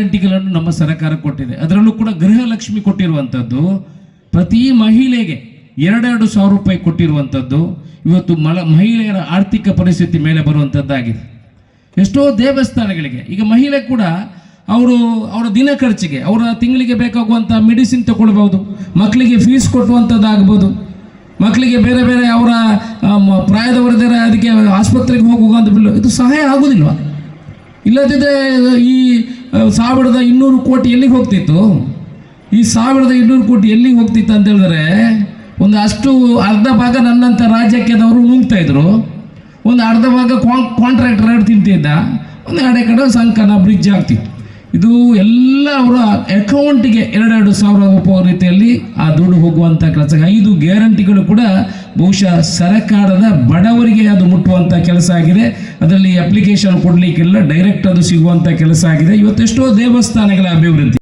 ಗ್ಯಾರಂಟಿಗಳನ್ನು ನಮ್ಮ ಸರ್ಕಾರ ಕೊಟ್ಟಿದೆ. ಅದರಲ್ಲೂ ಕೂಡ ಗೃಹಲಕ್ಷ್ಮಿ ಕೊಟ್ಟಿರುವಂಥದ್ದು ಪ್ರತಿ ಮಹಿಳೆಗೆ ಎರಡೆರಡು ಸಾವಿರ ರೂಪಾಯಿ ಕೊಟ್ಟಿರುವಂಥದ್ದು ಇವತ್ತು ಮಲ ಮಹಿಳೆಯರ ಆರ್ಥಿಕ ಪರಿಸ್ಥಿತಿ ಮೇಲೆ ಬರುವಂಥದ್ದಾಗಿದೆ ಎಷ್ಟೋ ದೇವಸ್ಥಾನಗಳಿಗೆ, ಈಗ ಮಹಿಳೆ ಕೂಡ ಅವರು, ಅವರ ದಿನ ಖರ್ಚಿಗೆ, ಅವರ ತಿಂಗಳಿಗೆ ಬೇಕಾಗುವಂಥ ಮೆಡಿಸಿನ್ ತಗೊಳ್ಬೋದು ಮಕ್ಕಳಿಗೆ ಫೀಸ್ ಕೊಟ್ಟುವಂಥದ್ದಾಗ್ಬೋದು ಮಕ್ಕಳಿಗೆ ಬೇರೆ ಬೇರೆ ಅವರ ಪ್ರಾಯದವರದರ ಅದಕ್ಕೆ ಆಸ್ಪತ್ರೆಗೆ ಹೋಗುವಂಥ ಬಿಲ್ಲು ಇದು ಸಹಾಯ ಆಗೋದಿಲ್ವಾ? ಇಲ್ಲದಿದ್ದರೆ ಈ ಸಾವಿರದ ಇನ್ನೂರು ಕೋಟಿ ಎಲ್ಲಿಗೆ ಹೋಗ್ತಿತ್ತು? ಈ ಸಾವಿರದ ಇನ್ನೂರು ಕೋಟಿ ಎಲ್ಲಿಗೆ ಹೋಗ್ತಿತ್ತು ಅಂತ ಹೇಳಿದ್ರೆ, ಒಂದು ಅಷ್ಟು ಅರ್ಧ ಭಾಗ ನನ್ನಂಥ ರಾಜಕೀಯದವರು ನುಂಗ್ತಾ ಇದ್ರು. ಒಂದು ಅರ್ಧ ಭಾಗ ಕಾಂಟ್ರಾಕ್ಟರ್ ಎರಡು ತಿಂತಿದ್ದ. ಒಂದು ಕಡೆ ಸಂಕನ ಬ್ರಿಡ್ಜ್ ಆಗ್ತಿತ್ತು. ಇದು ಎಲ್ಲ ಅಕೌಂಟಿಗೆ ಎರಡೆರಡು ಸಾವಿರ ರೂಪಾಯಿ ರೀತಿಯಲ್ಲಿ ಆ ದುಡ್ಡು ಹೋಗುವಂಥ ಕೆಲಸ. ಐದು ಗ್ಯಾರಂಟಿಗಳು ಕೂಡ ಬಹುಶಃ ಸರಕಾರದ ಬಡವರಿಗೆ ಅದು ಮುಟ್ಟುವಂಥ ಕೆಲಸ ಆಗಿದೆ. ಅದರಲ್ಲಿ ಅಪ್ಲಿಕೇಶನ್ ಕೊಡಲಿಕ್ಕಿಲ್ಲ ಡೈರೆಕ್ಟ್ ಅದು ಸಿಗುವಂಥ ಕೆಲಸ ಆಗಿದೆ. ಇವತ್ತೆಷ್ಟೋ ದೇವಸ್ಥಾನಗಳ ಅಭಿವೃದ್ಧಿ.